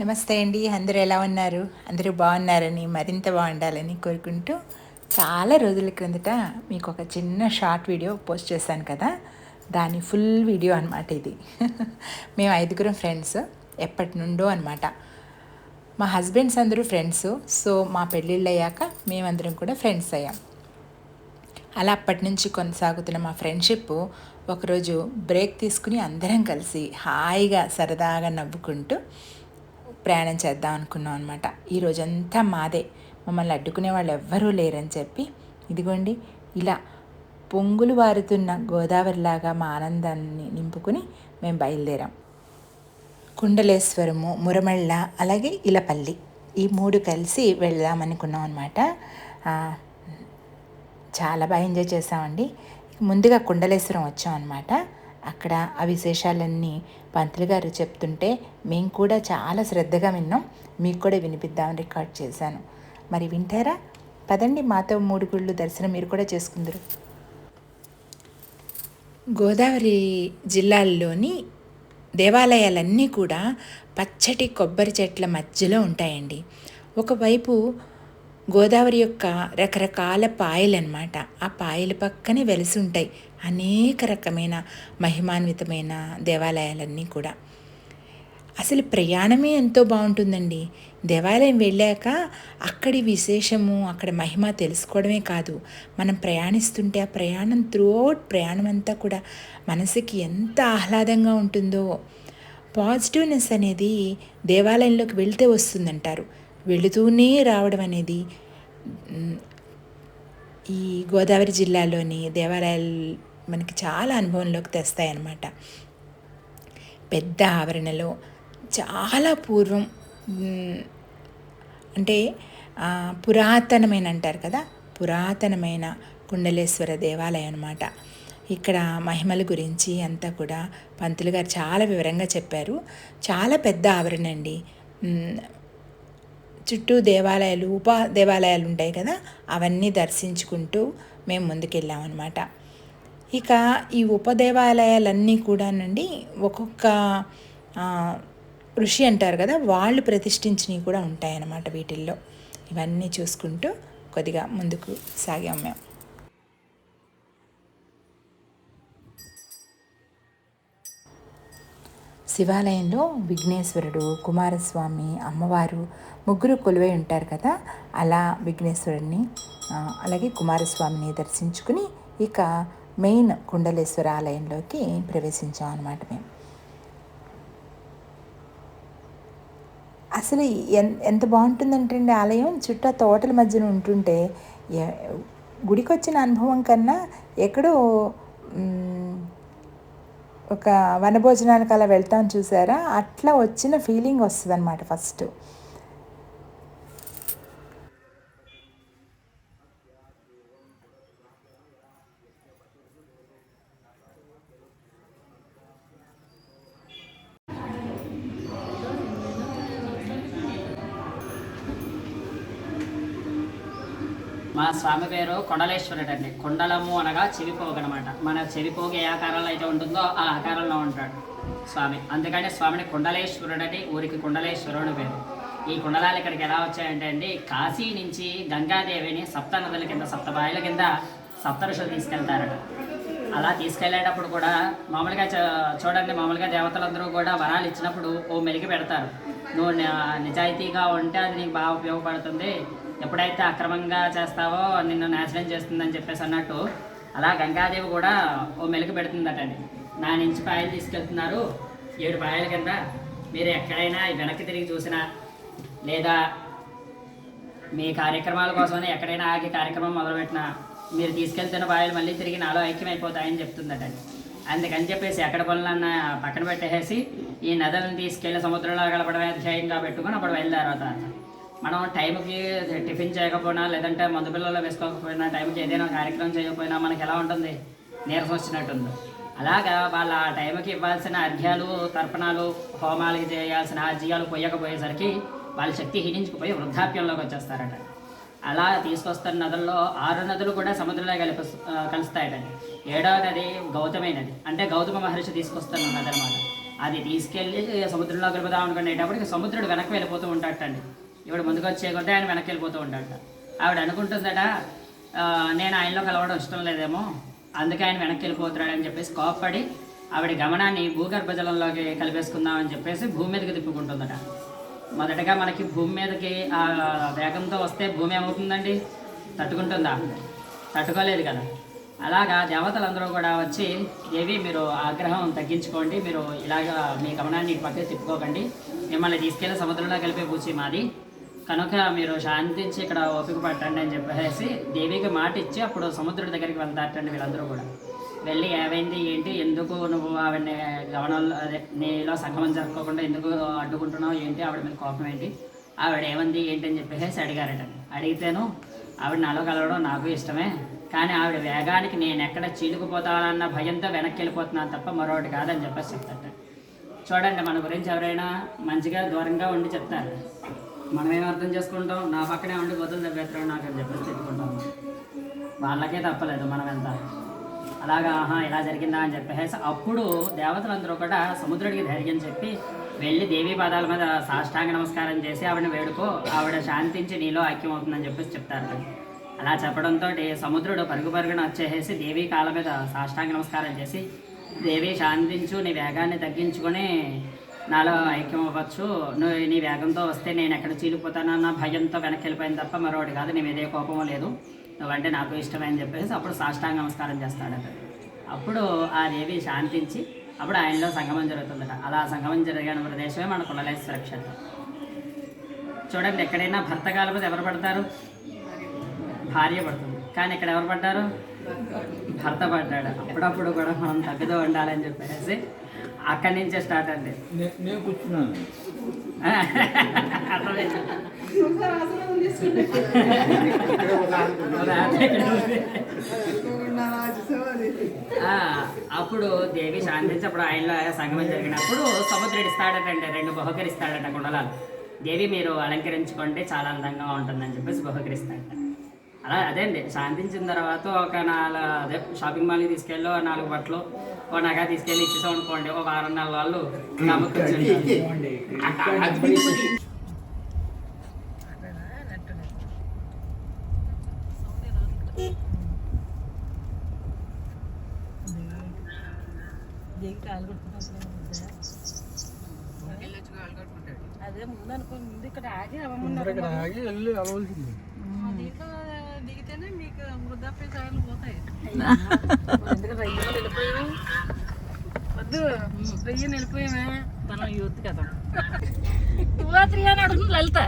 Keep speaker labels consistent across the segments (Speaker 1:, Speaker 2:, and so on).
Speaker 1: నమస్తే అండి. అందరూ ఎలా ఉన్నారు? అందరూ బాగున్నారని మరింత బాగుండాలని కోరుకుంటూ చాలా రోజుల క్రిందట మీకు ఒక చిన్న షార్ట్ వీడియో పోస్ట్ చేశాను కదా. దాని ఫుల్ వీడియో అనమాట ఇది. మేము ఐదుగురం ఫ్రెండ్స్. ఎప్పటి నుండో అనమాట మా హస్బెండ్స్ అందరూ ఫ్రెండ్స్. సో మా పెళ్ళిళ్ళు అయ్యాక మేమందరం కూడా ఫ్రెండ్స్ అయ్యాం. అలా అప్పటి నుంచి కొనసాగుతున్న మా ఫ్రెండ్షిప్ ఒకరోజు బ్రేక్ తీసుకుని అందరం కలిసి హాయిగా సరదాగా నవ్వుకుంటూ ప్రయాణం చేద్దాం అనుకున్నాం అనమాట ఈ రోజంతా మాదే. మమ్మల్ని అడ్డుకునే వాళ్ళు ఎవ్వరూ లేరని చెప్పి ఇదిగోండి ఇలా పొంగులు వారుతున్న గోదావరిలాగా మా ఆనందాన్ని నింపుకుని మేము బయలుదేరాం. కుండలేశ్వరము మురమళ్ళ అలాగే ఇలపల్లి ఈ మూడు కలిసి వెళ్దామనుకున్నాం అనమాట చాలా బాగా ఎంజాయ్ చేసామండి ముందుగా కుండలేశ్వరం వచ్చాం అనమాట అక్కడ ఆ విశేషాలన్నీ పంతులు గారు చెప్తుంటే మేము కూడా చాలా శ్రద్ధగా విన్నాం. మీకు కూడా వినిపిద్దామని రికార్డ్ చేశాను. మరి వింటారా? పదండి మాతో మూడు గుళ్ళు దర్శనం మీరు కూడా చేసుకుందరు. గోదావరి జిల్లాల్లోని దేవాలయాలన్నీ కూడా పచ్చటి కొబ్బరి చెట్ల మధ్యలో ఉంటాయండి. ఒకవైపు గోదావరి యొక్క రకరకాల పాయలన్నమాట. ఆ పాయల పక్కనే వెలిసి ఉంటాయి అనేక రకమైన మహిమాన్వితమైన దేవాలయాలన్నీ కూడా. అసలు ప్రయాణమే ఎంతో బాగుంటుందండి. దేవాలయం వెళ్ళాక అక్కడి విశేషము అక్కడ మహిమ తెలుసుకోవడమే కాదు. మనం ప్రయాణిస్తుంటే ఆ ప్రయాణం త్రూఅవుట్ ప్రయాణం అంతా కూడా మనసుకి ఎంత ఆహ్లాదంగా ఉంటుందో. పాజిటివ్నెస్ అనేది దేవాలయంలోకి వెళ్తే వస్తుందంటారు. వెళుతూనే రావడం అనేది ఈ గోదావరి జిల్లాలోని దేవాలయాలు మనకి చాలా అనుభవంలోకి తెస్తాయన్నమాట. పెద్ద ఆవరణలో చాలా పూర్వం అంటే పురాతనమైన అంటారు కదా పురాతనమైన కుండలేశ్వర దేవాలయం అనమాట ఇక్కడ మహిమల గురించి అంతా కూడా పంతులు గారు చాలా వివరంగా చెప్పారు. చాలా పెద్ద ఆవరణ అండి చుట్టూ దేవాలయాలు ఉప దేవాలయాలు ఉంటాయి కదా అవన్నీ దర్శించుకుంటూ మేము ముందుకెళ్ళామన్నమాట. ఇక ఈ ఉపదేవాలయాలన్నీ కూడానండి ఒక్కొక్క ఋషి అంటారు కదా వాళ్ళు ప్రతిష్ఠించినవి కూడా ఉంటాయన్నమాట వీటిల్లో. ఇవన్నీ చూసుకుంటూ కొద్దిగా ముందుకు సాగాం మేము. శివాలయంలో విఘ్నేశ్వరుడు కుమారస్వామి అమ్మవారు ముగ్గురు కొలువై ఉంటారు కదా అలా విఘ్నేశ్వరుడిని అలాగే కుమారస్వామిని దర్శించుకుని ఇక మెయిన్ కుండలేశ్వర ఆలయంలోకి ప్రవేశించాం అనమాట మేము. అసలు ఎంత బాగుంటుందంటే అండి ఆలయం? చుట్టూ తోటల మధ్యన ఉంటుంటే గుడికి వచ్చిన అనుభవం కన్నా ఎక్కడో ఒక వనభోజనానికి అలా వెళ్తాం చూసారా? అట్లా వచ్చిన ఫీలింగ్ వస్తుంది అనమాట ఫస్ట్.
Speaker 2: మా స్వామి పేరు కొండలేశ్వరుడు అండి కొండలము అనగా చెవిపోగనమాట. మన చెవిపోగు ఏ ఆకారంలో అయితే ఉంటుందో ఆ ఆకారంలో ఉంటాడు స్వామి. అందుకని స్వామిని కుండలేశ్వరుడు అని ఊరికి కుండలేశ్వరుడు పేరు. ఈ కుండలాలు ఇక్కడికి ఎలా వచ్చాయంటే అండి కాశీ నుంచి గంగాదేవిని సప్త నదుల కింద సప్తబాయిల కింద సప్త ఋషులు తీసుకెళ్తారట. అలా తీసుకెళ్ళేటప్పుడు కూడా మామూలుగా చూడండి మామూలుగా దేవతలందరూ కూడా వరాలు ఇచ్చినప్పుడు ఓ మెలిగి పెడతారు. నువ్వు నిజాయితీగా ఉంటే అది నీకు బాగా ఉపయోగపడుతుంది. ఎప్పుడైతే అక్రమంగా చేస్తావో నిన్ను నాశనం చేస్తుందని చెప్పేసి అన్నట్టు అలా గంగాదేవి కూడా ఓ మెలుగు పెడుతుందటండి నా నుంచి పాయలు తీసుకెళ్తున్నారు. ఏడు పాయల కింద మీరు ఎక్కడైనా వెనక్కి తిరిగి చూసినా లేదా మీ కార్యక్రమాల కోసమని ఎక్కడైనా ఆగి కార్యక్రమం మొదలుపెట్టినా మీరు తీసుకెళ్తున్న పాయలు మళ్ళీ తిరిగి నాలో ఐక్యమైపోతాయని చెప్తుందటండి అందుకని చెప్పేసి ఎక్కడ పనులన్నా పక్కన పెట్టేసి ఈ నదులను తీసుకెళ్ళి సముద్రంలో కలపడమే ధ్యేయంగా పెట్టుకుని అప్పుడు బయలుదేరవుతారు మనం టైంకి టిఫిన్ చేయకపోయినా లేదంటే మందు పిల్లలు వేసుకోకపోయినా టైంకి ఏదైనా కార్యక్రమం చేయకపోయినా మనకి ఎలా ఉంటుంది? నీరసం వచ్చినట్టుంది. అలాగా వాళ్ళ ఆ టైంకి ఇవ్వాల్సిన అర్ఘ్యాలు తర్పణాలు హోమాలకి చేయాల్సిన అర్జీయాలు పోయకపోయేసరికి వాళ్ళ శక్తి హీనించుకుపోయి వృద్ధాప్యంలోకి వచ్చేస్తారట. అలా తీసుకొస్తున్న నదుల్లో ఆరు నదులు కూడా సముద్రంలో కలిపి కలుస్తాయటండి ఏడవ నది గౌతమి నది అంటే గౌతమ మహర్షి తీసుకొస్తున్న నది అనమాట అది తీసుకెళ్ళి సముద్రంలో కలుపుదాం అనుకునేటప్పటికి సముద్రుడు వెనక్కి వెళ్ళిపోతూ ఉంటాడటండి. ఇప్పుడు ముందుకు వచ్చే కొద్దీ ఆయన వెనక్కి వెళ్ళిపోతూ ఉంటాడట. ఆవిడ అనుకుంటుందట నేను ఆయనలో కలవడం ఇష్టం లేదేమో అందుకే ఆయన వెనక్కి వెళ్ళిపోతున్నాడు అని చెప్పేసి కోప్పడి ఆవిడ గమనాన్ని భూగర్భ జలంలోకి కలిపేసుకుందామని చెప్పేసి భూమి మీదకి తిప్పుకుంటుందట. మొదటగా మనకి భూమి మీదకి ఆ వేగంతో వస్తే భూమి ఏమవుతుందండి? తట్టుకుంటుందా? తట్టుకోలేదు కదా. అలాగా దేవతలందరూ కూడా వచ్చి దేవి మీరు ఆగ్రహం తగ్గించుకోండి మీరు ఇలాగా మీ గమనాన్ని ఇటు పక్కకి తిప్పుకోకండి. మిమ్మల్ని తీసుకెళ్ళి సముద్రంలో కలిపే పూచి మాది. కనుక మీరు శాంతించి ఇక్కడ ఓపిక పట్టండి అని చెప్పేసి దేవికి మాట ఇచ్చి అప్పుడు సముద్రుడి దగ్గరికి వెళ్తారటండి వీళ్ళందరూ కూడా. వెళ్ళి ఏమైంది ఏంటి ఎందుకు నువ్వు ఆవిడని గమనంలో అదే నీలో సంగమం జరుపుకోకుండా ఎందుకు అడ్డుకుంటున్నావు ఏంటి ఆవిడ మీద కోపం ఏంటి ఆవిడ ఏమంది ఏంటి అని చెప్పేసి అడిగారటండి. అడిగితేను ఆవిడ నాలో కలవడం నాకు ఇష్టమే కానీ ఆవిడ వేగానికి నేను ఎక్కడ చీలుకుపోతానన్న భయంతో వెనక్కి వెళ్ళిపోతున్నాను తప్ప మరొకటి కాదని చెప్పేసి చెప్తాట చూడండి మన గురించి ఎవరైనా మంచిగా దూరంగా ఉండి చెప్తారు. మనమేం అర్థం చేసుకుంటాం? నా పక్కనే ఉండి గొంతులు దెబ్బెత్తడం నాకు అని చెప్పేసి తిట్టుకుంటాం వాళ్ళకే తప్పలేదు మనం ఎంత అలాగా ఆహా ఇలా జరిగిందా అని చెప్పేసి అప్పుడు దేవతలందరూ కూడా సముద్రుడికి ధైర్యం చెప్పి వెళ్ళి దేవి పాదాల మీద సాష్టాంగ నమస్కారం చేసి ఆవిడని వేడుకో ఆవిడ శాంతించి నీలో ఐక్యం అవుతుందని చెప్పేసి చెప్తారు. అలా చెప్పడంతో సముద్రుడు పరుగు పరుగున వచ్చేసి దేవి కాళ్ళ మీద సాష్టాంగ నమస్కారం చేసి దేవి శాంతించు నీ వేగాన్ని తగ్గించుకొని నాలో ఐక్యం అవ్వచ్చు. నువ్వు నీ వేగంతో వస్తే నేను ఎక్కడ చీలిపోతానన్న భయంతో వెనక్కి వెళ్ళిపోయింది తప్ప మరొకటి కాదు. నీ మీద కోపమో లేదు. నువ్వంటే నాకు ఇష్టమని అని చెప్పేసి అప్పుడు సాష్టాంగ నమస్కారం చేస్తాడట అప్పుడు ఆ దేవి శాంతించి అప్పుడు ఆయనలో సంగమం జరుగుతుందట. అలా సంగమం జరిగిన ప్రదేశమే మన కులలేశ్వర క్షేత్రం చూడండి ఎక్కడైనా భర్త కాల ఎవరు పడతారు? భార్య పడుతుంది. కానీ ఇక్కడ ఎవరు పడ్డారు? భర్త పడ్డాడు. అప్పుడప్పుడు కూడా మనం తగ్గుతూ ఉండాలని చెప్పేసి అక్కడి నుంచే స్టార్ట్ అండి.
Speaker 3: నేను కూర్చున్నాను.
Speaker 2: అప్పుడు దేవి శాంతించి అప్పుడు ఆయనలో సంగమం జరిగినప్పుడు సముద్రుడు ఇస్తాడటండి రెండు బహుకరిస్తాడట కుండలాలు దేవి మీరు అలంకరించుకుంటే చాలా అందంగా ఉంటుందని చెప్పేసి బహుకరిస్తాడట అలా అదే అండి శాంతించిన తర్వాత ఒక నాలుగు అదే షాపింగ్ మాల్కి తీసుకెళ్ళి నాలుగు బట్టలు ఓ నగ తీసుకెళ్ళి ఇచ్చేసాం అనుకోండి ఒక వారం నెలల వాళ్ళు నమ్మకం
Speaker 4: అదే ముందు ఇక్కడ ఆగి
Speaker 3: ఇక్కడ వెళ్ళి
Speaker 4: దిగితేనే మీకు వృద్ధాప్య సార్లు పోతాయి. ఎందుకంటే రయ్యలు వెళ్ళిపోయాము వద్దు. రయ్యని వెళ్ళిపోయామే. మనం యూత్ కదా. నువ్వా త్రీ అని అడుగుతుంది లలిత.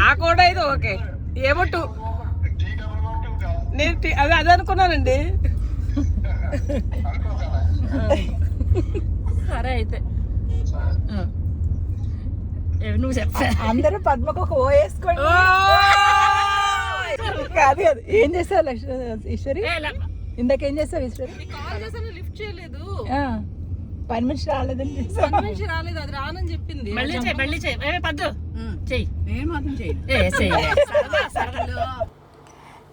Speaker 4: ఆ కూడా అయితే ఓకే. ఏమో టూ. నేను టీ- అదే అదే అనుకున్నానండి. సరే అయితే. నువ్వు చెప్పా.
Speaker 1: అందరూ పద్మకు ఒక ఓ వేసుకోండి. కాదు కాదు. ఏం చేస్తావు లక్ష్మి ఈశ్వరి? ఇందాకేం చేస్తావు ఈశ్వరి?
Speaker 4: లిఫ్ట్ చేయలేదు.
Speaker 1: మనిషి రాలేదని
Speaker 4: మనిషి రాలేదు అది రానని చెప్పింది.
Speaker 2: మళ్ళీ చెయ్యి మళ్ళీ చెయ్యి ఏ పద్దు. చెయ్యి
Speaker 4: నేను మాత్రం చేయను
Speaker 2: ఏ చెయ్యి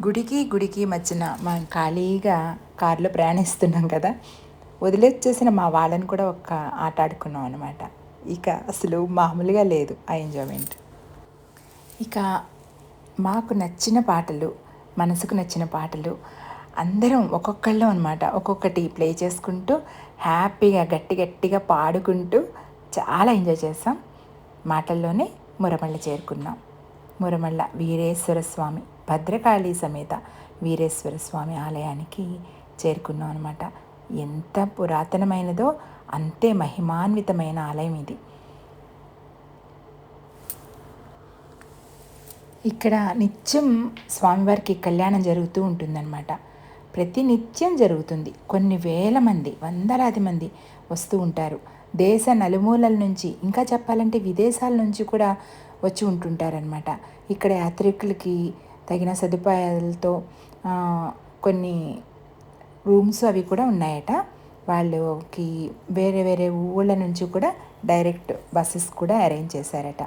Speaker 1: గుడికి గుడికి మధ్యన మనం ఖాళీగా కారులో ప్రయాణిస్తున్నాం కదా. వదిలేచ్చేసిన మా వాళ్ళని కూడా ఒక్క ఆట ఆడుకున్నాం అనమాట ఇక అసలు మామూలుగా లేదు ఆ ఎంజాయ్మెంట్. ఇక మాకు నచ్చిన పాటలు మనసుకు నచ్చిన పాటలు అందరం ఒక్కొక్కళ్ళు అనమాట ఒక్కొక్కటి ప్లే చేసుకుంటూ హ్యాపీగా గట్టి గట్టిగా పాడుకుంటూ చాలా ఎంజాయ్ చేసాం. మాటల్లోనే మురమళ్ళ చేరుకున్నాం. మురమళ్ళ వీరేశ్వర స్వామి భద్రకాళి సమేత వీరేశ్వర స్వామి ఆలయానికి చేరుకున్నాం అనమాట ఎంత పురాతనమైనదో అంతే మహిమాన్వితమైన ఆలయం ఇది. ఇక్కడ నిత్యం స్వామివారికి కళ్యాణం జరుగుతూ ఉంటుందన్నమాట. ప్రతి నిత్యం జరుగుతుంది. కొన్ని వేల మంది వందలాది మంది వస్తూ ఉంటారు. దేశ నలుమూలల నుంచి ఇంకా చెప్పాలంటే విదేశాల నుంచి కూడా వచ్చి ఉంటుంటారనమాట ఇక్కడ యాత్రికులకి తగిన సదుపాయాలతో కొన్ని రూమ్స్ అవి కూడా ఉన్నాయట. వాళ్ళకి వేరే వేరే ఊళ్ళ నుంచి కూడా డైరెక్ట్ బస్సెస్ కూడా అరేంజ్ చేశారట.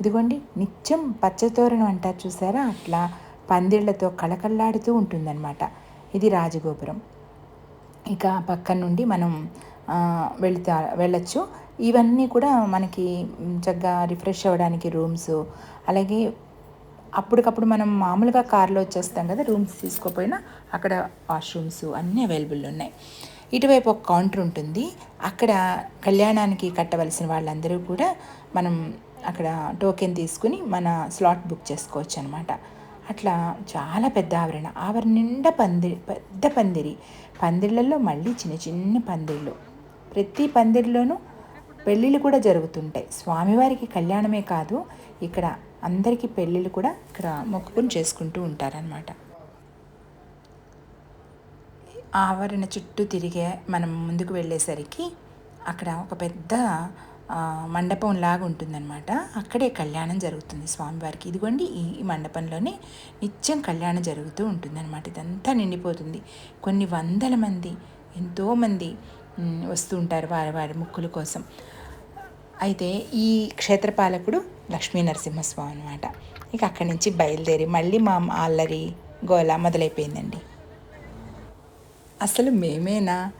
Speaker 1: ఇదిగోండి నిత్యం పచ్చతోరణం అంటారు చూసారా? అట్లా పందిళ్ళతో కళకళలాడుతూ ఉంటుందన్నమాట. ఇది రాజగోపురం. ఇక పక్కన నుండి మనం వెళుతా వెళ్ళచ్చు వెళ్ళొచ్చు. ఇవన్నీ కూడా మనకి చక్కగా రిఫ్రెష్ అవ్వడానికి రూమ్స్. అలాగే అప్పటికప్పుడు మనం మామూలుగా కార్లో వచ్చేస్తాం కదా రూమ్స్ తీసుకోపోయినా అక్కడ వాష్రూమ్స్ అన్నీ అవైలబుల్ ఉన్నాయి. ఇటువైపు ఒక కౌంటర్ ఉంటుంది. అక్కడ కళ్యాణానికి కట్టవలసిన వాళ్ళందరూ కూడా మనం అక్కడ టోకెన్ తీసుకుని మన స్లాట్ బుక్ చేసుకోవచ్చు అనమాట అట్లా చాలా పెద్ద ఆవరణ. ఆవరణ నిండా పందిరి పెద్ద పందిరి. పందిళ్ళల్లో మళ్ళీ చిన్న చిన్న పందిళ్ళు. ప్రతి పందిరిలోనూ పెళ్ళిళ్ళు కూడా జరుగుతుంటాయి. స్వామివారికి కళ్యాణమే కాదు ఇక్కడ అందరికీ పెళ్ళిళ్ళు కూడా ఇక్కడ మొక్కుకుని చేసుకుంటూ ఉంటారనమాట ఆవరణ చుట్టూ తిరిగే మనం ముందుకు వెళ్ళేసరికి అక్కడ ఒక పెద్ద మండపం లాగా ఉంటుందన్నమాట. అక్కడే కళ్యాణం జరుగుతుంది స్వామివారికి. ఇదిగోండి ఈ ఈ మండపంలోనే నిత్యం కళ్యాణం జరుగుతూ ఉంటుందన్నమాట. ఇదంతా నిండిపోతుంది. కొన్ని వందల మంది ఎంతోమంది వస్తూ ఉంటారు వారి వారి ముక్కుల కోసం. అయితే ఈ క్షేత్రపాలకుడు లక్ష్మీ నరసింహస్వామి అనమాట ఇక అక్కడి నుంచి బయలుదేరి మళ్ళీ మా అల్లరి గోల మొదలైపోయిందండి. అసలు మేమేనా?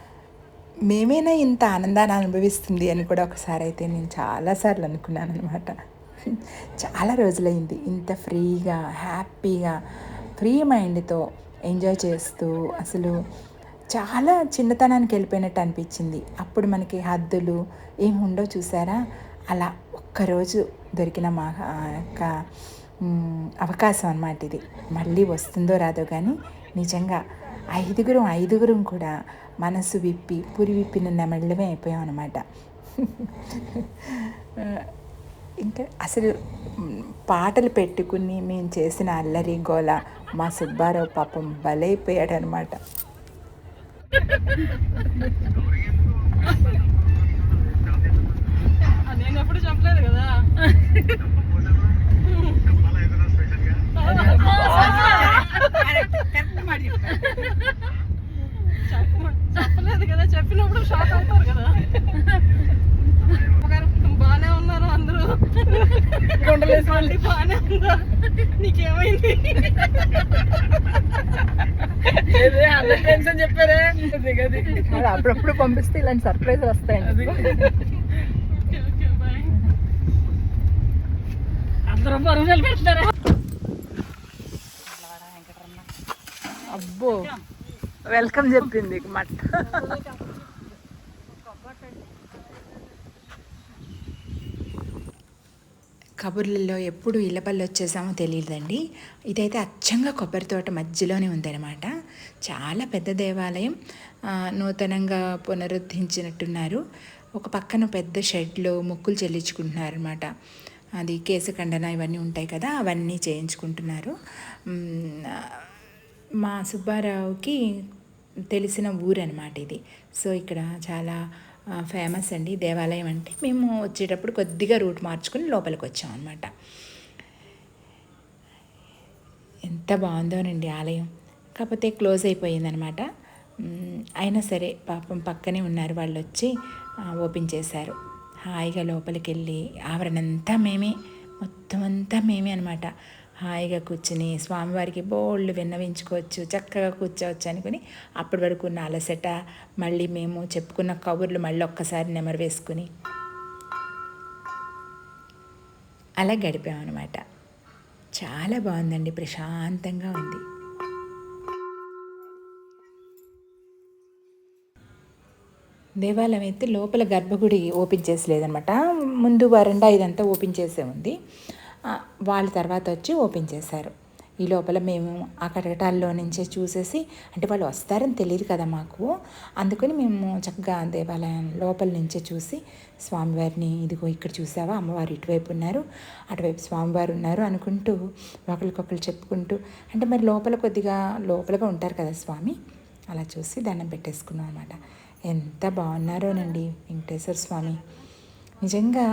Speaker 1: మేమేనా ఇంత ఆనందాన్ని అనుభవిస్తుంది అని కూడా ఒకసారి అయితే నేను చాలాసార్లు అనుకున్నాను అనమాట చాలా రోజులైంది. ఇంత ఫ్రీగా హ్యాపీగా ఫ్రీ మైండ్తో ఎంజాయ్ చేస్తూ అసలు చాలా చిన్నతనానికి వెళ్ళిపోయినట్టు అనిపించింది. అప్పుడు మనకి హద్దులు ఏమి ఉండో చూసారా? అలా ఒక్కరోజు దొరికిన మా యొక్క అవకాశం అనమాట ఇది. మళ్ళీ వస్తుందో రాదో కానీ నిజంగా ఐదుగురం ఐదుగురం కూడా మనసు విప్పి పురి విప్పిన నెమళ్ళమే అయిపోయాం అనమాట ఇంకా అసలు పాటలు పెట్టుకుని మేము చేసిన అల్లరి గోల మా సుబ్బారావు పాపం బలైపోయాడు అనమాట
Speaker 4: నేను ఎప్పుడు చెప్పలేదు కదా? చెప్పలేదు కదా చెప్పినప్పుడు షాక్ అవుతారు కదా. బాగానే ఉన్నారు అందరూ. బాగానే ఉన్నారు నీకేమైంది? టెన్షన్ చెప్పారే?
Speaker 1: అప్పుడప్పుడు పంపిస్తే ఇలాంటి సర్ప్రైజ్ వస్తాయండి
Speaker 4: అందరూ బరువు నిలబెడతారా
Speaker 1: అబ్బో. వెల్కమ్ చెప్పింది మట్. కబుర్లలో ఎప్పుడు ఇళ్ళపల్లి వచ్చేసామో తెలియదండి ఇదైతే అచ్చంగా కొబ్బరి తోట మధ్యలోనే ఉందన్నమాట. చాలా పెద్ద దేవాలయం నూతనంగా పునరుద్ధరించినట్టున్నారు. ఒక పక్కన పెద్ద షెడ్లో మొక్కులు చెల్లించుకుంటున్నారనమాట అది కేసు ఖండన ఇవన్నీ ఉంటాయి కదా అవన్నీ చేయించుకుంటున్నారు. మా సుబ్బారావుకి తెలిసిన ఊరు అనమాట ఇది. సో ఇక్కడ చాలా ఫేమస్ అండి దేవాలయం అంటే. మేము వచ్చేటప్పుడు కొద్దిగా రూట్ మార్చుకుని లోపలికి వచ్చాం అనమాట ఎంత బాగుందోనండి ఆలయం. కాకపోతే క్లోజ్ అయిపోయిందనమాట అయినా సరే పాపం పక్కనే ఉన్నారు వాళ్ళు వచ్చి ఓపెన్ చేశారు. హాయిగా లోపలికి వెళ్ళి ఆవరణ అంతా మేమే. మొత్తం అంతా మేమే అనమాట హాయిగా కూర్చుని స్వామివారికి బోళ్ళు విన్నవించుకోవచ్చు చక్కగా కూర్చోవచ్చు అనుకుని అప్పటి వరకు ఉన్న అలసట మళ్ళీ మేము చెప్పుకున్న కబుర్లు మళ్ళీ ఒక్కసారి నెమరు వేసుకుని అలా గడిపామన్నమాట చాలా బాగుందండి ప్రశాంతంగా ఉంది. దేవాలయం అయితే లోపల గర్భగుడి ఓపెన్ చేసలేదనమాట ముందు వరండా ఇదంతా ఓపెన్ చేసే ఉంది. వాళ్ళ తర్వాత వచ్చి ఓపెన్ చేశారు. ఈ లోపల మేము ఆ కటకటాల్లో నుంచే చూసేసి అంటే వాళ్ళు వస్తారని తెలియదు కదా మాకు. అందుకని మేము చక్కగా దేవాలయం లోపల నుంచే చూసి స్వామివారిని ఇదిగో ఇక్కడ చూసావా? అమ్మవారు ఇటువైపు ఉన్నారు. అటువైపు స్వామివారు ఉన్నారు అనుకుంటూ ఒకరికొకరు చెప్పుకుంటూ అంటే మరి లోపల కొద్దిగా లోపలగా ఉంటారు కదా స్వామి? అలా చూసి దండం పెట్టేసుకున్నాం అనమాట ఎంత బాగున్నారోనండి వెంకటేశ్వర స్వామి. నిజంగా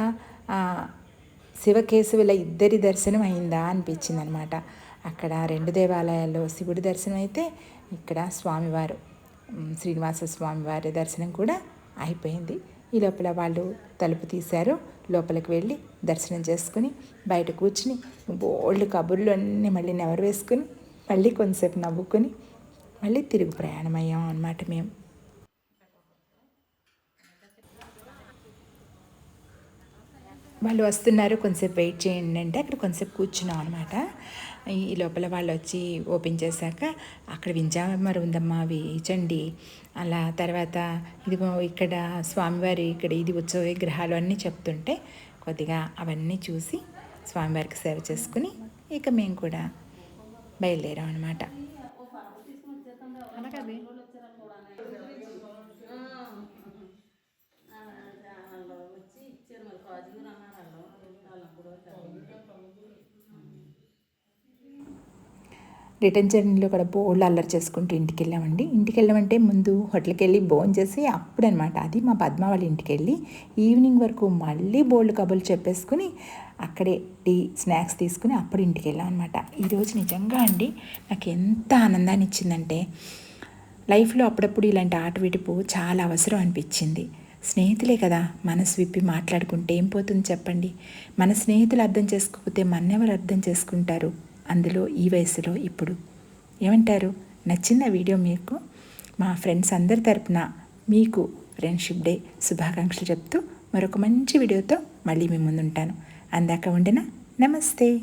Speaker 1: శివకేశవుల ఇద్దరి దర్శనం అయిందా అనిపించింది అనమాట అక్కడ రెండు దేవాలయాల్లో శివుడి దర్శనం అయితే ఇక్కడ స్వామివారు శ్రీనివాస స్వామివారి దర్శనం కూడా అయిపోయింది. ఈ లోపల వాళ్ళు తలుపు తీశారు లోపలికి వెళ్ళి దర్శనం చేసుకుని బయట కూర్చుని బోల్డ్ కబుర్లు అన్నీ మళ్ళీ నెవరు వేసుకుని మళ్ళీ కొంతసేపు నవ్వుకొని మళ్ళీ తిరుగు ప్రయాణం అయ్యాం అనమాట మేము. వాళ్ళు వస్తున్నారు కొంచెంసేపు వెయిట్ చేయండి అంటే అక్కడ కొంచెంసేపు కూర్చున్నాం అనమాట ఈ లోపల వాళ్ళు వచ్చి ఓపెన్ చేశాక అక్కడ వింజామర ఉందమ్మా వేచండి అలా తర్వాత ఇదిగో ఇక్కడ స్వామివారి ఇక్కడ ఇది ఉత్సవ విగ్రహాలు అన్నీ చెప్తుంటే కొద్దిగా అవన్నీ చూసి స్వామివారికి సేవ చేసుకుని ఇక మేము కూడా బయలుదేరాం అనమాట రిటర్న్ జర్నీలో కూడా బోర్డు అల్లరి చేసుకుంటూ ఇంటికి వెళ్ళామండి ఇంటికి వెళ్ళామంటే ముందు హోటల్కి వెళ్ళి భోజనం చేసి అప్పుడు అనమాట అది మా పద్మ వాళ్ళ ఇంటికి వెళ్ళి ఈవినింగ్ వరకు మళ్ళీ బోల్డ్ కబుర్లు చెప్పేసుకుని అక్కడే టీ స్నాక్స్ తీసుకుని అప్పుడు ఇంటికి వెళ్ళాం అనమాట ఈరోజు నిజంగా అండి నాకు ఎంత ఆనందాన్ని ఇచ్చిందంటే లైఫ్లో అప్పుడప్పుడు ఇలాంటి ఆట విడుపు చాలా అవసరం అనిపించింది. స్నేహితులే కదా మనసు విప్పి మాట్లాడుకుంటే ఏం పోతుంది చెప్పండి? మన స్నేహితులు అర్థం చేసుకోకపోతే మన్నెవరు అర్థం చేసుకుంటారు? అందులో ఈ వయసులో ఇప్పుడు. ఏమంటారు? నచ్చిన వీడియో మీకు. మా ఫ్రెండ్స్ అందరి తరపున మీకు ఫ్రెండ్షిప్ డే శుభాకాంక్షలు చెప్తూ మరొక మంచి వీడియోతో మళ్ళీ మీ ముందుంటాను. అందాక ఉండిన నమస్తే.